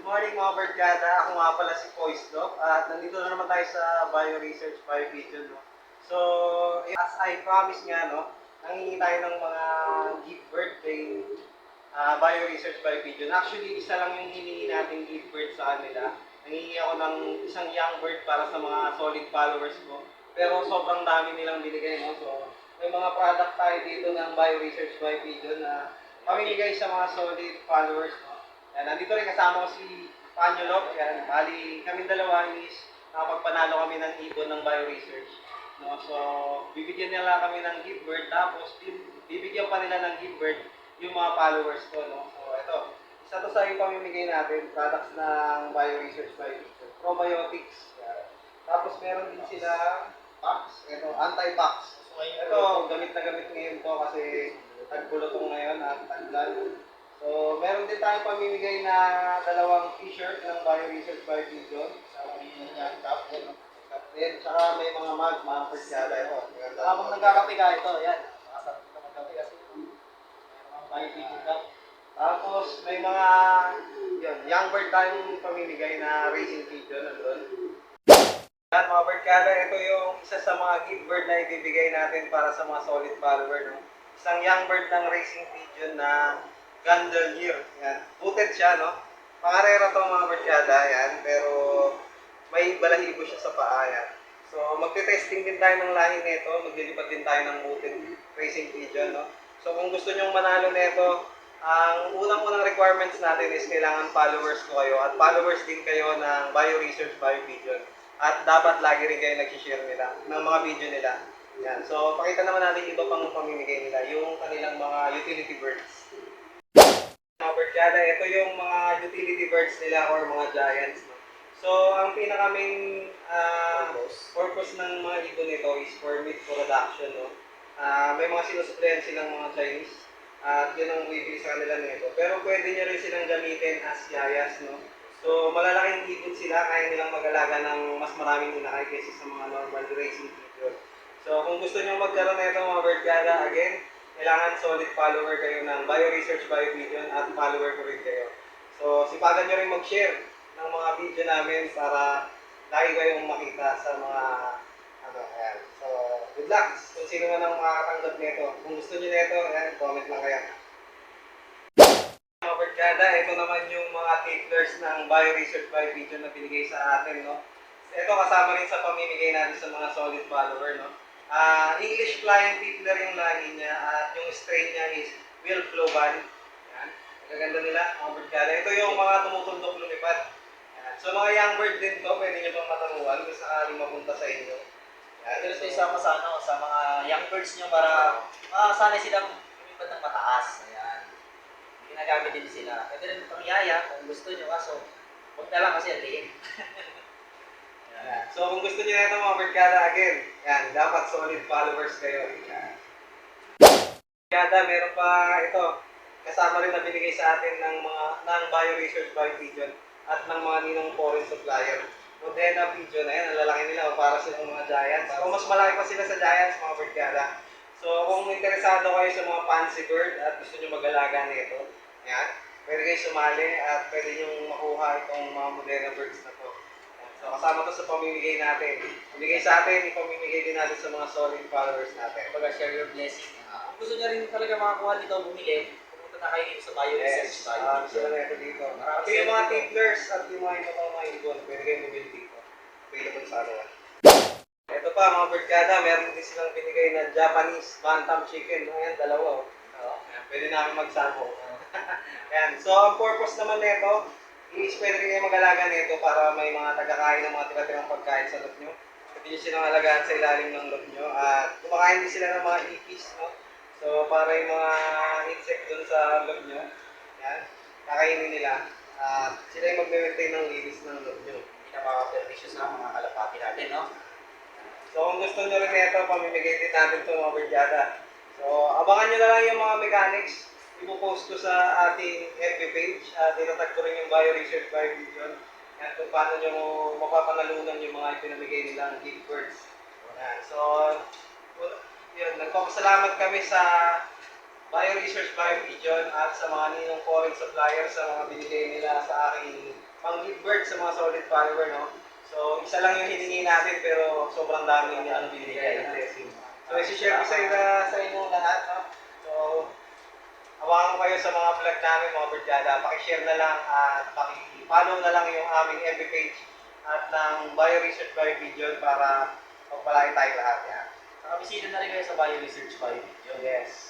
Good morning mga barkada. Ako nga pala si Poisdog at nandito na naman tayo sa Bio Research Bio Pigeon. No? So, as I promised nga, no, nangingi tayo ng mga gift bird kay ah, Bio Research Bio Pigeon. Actually, isa lang yung hiningi natin gift bird sa kanila. Nangingi ako ng isang young bird para sa mga solid followers ko. Pero sobrang dami nilang binigay. No? So, may mga product tayo dito ng Bio Research Bio Pigeon na pamimigay sa mga solid followers. No? Yan, nandito rin kasama ko si Panyolok. Yan, bali kami dalawa is nakapagpanalo kami ng ibon ng Bio Research. No, so, bibigyan nila kami ng gift bird, tapos bi- bibigyan pa nila ng gift bird yung mga followers ko. No? So, ito, isa to sa yung natin, products ng Bio Research Bio Research. Probiotics. Yan. Tapos meron din sila packs, ito, anti-packs. Ito, gamit na gamit ngayon to kasi tagpulutong ngayon at taglan. So, meron din tayong pamimigay na dalawang t-shirt ng Bio Research Bio Pigeon. Sa din. Top din. Tsaka may mga mag, mga persyada ito. Habang nagkakape ka, ito, yan. Makasarap ka magkape kasi may mga Pigeon cup. Tapos, may mga yun, young bird tayong pamimigay na racing pigeon nandun. Yan mga birdkada, ito yung isa sa mga gift bird na ibibigay natin para sa mga solid follower. No? Isang young bird ng racing pigeon na Gondolier. Yan. Booted siya, no? Pangarera to mga birdkada, yan. Pero may balahibo siya sa paa, yan. So, magte-testing din tayo ng lahi nito. Maglilipat din tayo ng booted racing pigeon, no? So, kung gusto nyong manalo nito, ang unang-unang requirements natin is kailangan followers ko kayo at followers din kayo ng Bio Research Bio Pigeon. At dapat lagi rin kayo nag-share nila ng mga video nila. Yan. So, pakita naman natin iba pang pamimigay nila, yung kanilang mga utility birds. Mga birdkada, ito yung mga utility birds nila or mga giants. No? So, ang pinaka main ah, purpose ng mga ibon nito is for meat production. No? Ah, may mga sinusuplayan silang mga Chinese at yun ang bibili sa kanila nito. Pero pwede nyo rin silang gamitin as yayas. No? So, malalaking ibon sila, kaya nilang mag-alaga ng mas maraming inakay kaysa sa mga normal racing pigeon. So, kung gusto nyo magkaroon na mga birdkada, again, kailangan solid follower kayo ng Bio Research Bio Pigeon at follower ko rin kayo. So, sipagan nyo rin mag-share ng mga video namin para lagi kayong makita sa mga ano, ayan. So, good luck kung sino man ang makakatanggap nito. Kung gusto nyo nito, ayan, comment lang kayo. Mga barkada, ito naman yung mga titlers ng Bio Research Bio Pigeon na binigay sa atin, no? Ito kasama rin sa pamimigay natin sa mga solid follower, no? Ah, English Flying Tittler yung lahi niya at yung strain niya is Will Floban. Yan. Magaganda nila, mga barkada. Ito yung mga tumutundok lumipad. Yan. So mga young bird din to, pwede nyo pang matanungan kung sakaling mapunta sa inyo. Yan. Ito So, isama sa, ano, sa mga young birds nyo para makasanay silang lumipad ng mataas. Ayan. Ginagamit din sila. Pwede rin pang yaya kung gusto nyo, kaso huwag na lang kasi ang liit. So kung gusto niyo na ito mga barkada again, yan, dapat solid followers kayo. Yan. Barkada, meron pa ito. Kasama rin na binigay sa atin ng mga ng Bio Research Bio Pigeon at ng mga ninong foreign supplier. Modena Pigeon na yan, ang lalaki nila o para silang mga giants. O mas malaki pa sila sa giants mga barkada. So kung interesado kayo sa mga fancy bird at gusto niyo mag-alaga nito, yan, pwede kayo sumali at pwede niyo makuha itong mga Modena birds na to. So, kasama to sa pamimigay natin. Ibigay sa atin, ipamimigay din natin sa mga solid followers natin. Kumbaga, share your blessing. Ah, kung gusto nyo rin talaga makakuha dito, bumili, pumunta na kayo dito sa Bio Research Yes, Bio. ah, sila na ito dito. At yung mga tiplers at yung mga iba pang mga ibon, pwede kayo bumili dito. Available sa ano. Ito pa, mga birdkada, meron din silang binigay na Japanese bantam chicken. Ayan, dalawa. Oh. Pwede namin magsabo. Ayan, so ang purpose naman nito is pwede kayo mag-alaga nito para may mga tagakain ng mga tira-tirang pagkain sa lot nyo. Pwede nyo silang alagaan sa ilalim ng lot nyo. At kumakain din sila ng mga ipis, no? So, para yung mga insect dun sa lot nyo, yan, kakainin nila. At sila yung magme-maintain ng linis ng lot nyo. Pinapaka-permission sa mga kalapati natin, no? So, kung gusto nyo rin ito, pamimigay din natin ito mga birdada. So, abangan nyo na lang yung mga mechanics. Ipo-post ko sa ating FB page. Uh, tinatag ko rin yung Bio Research Bio Vision. Yan, kung paano nyo mapapanalunan yung mga ipinamigay nilang gift birds. Yan. So, well, yun, nagpapasalamat kami sa Bio Research Bio Vision at sa mga ninong foreign suppliers sa mga binigay nila sa aking pang gift bird sa mga solid follower, no? So, isa lang yung hiningi natin pero sobrang dami yung ano binigay. So, isi-share ko sa, sa inyo lahat, no? So, ko kayo sa mga vlog namin, mga birdgada. Pakishare na lang at paki-follow na lang yung aming FB page at ng Bio Research Bio Video para magpalain tayo lahat. Yan. Saka bisita na rin kayo sa Bio Research Bio Video. Yes.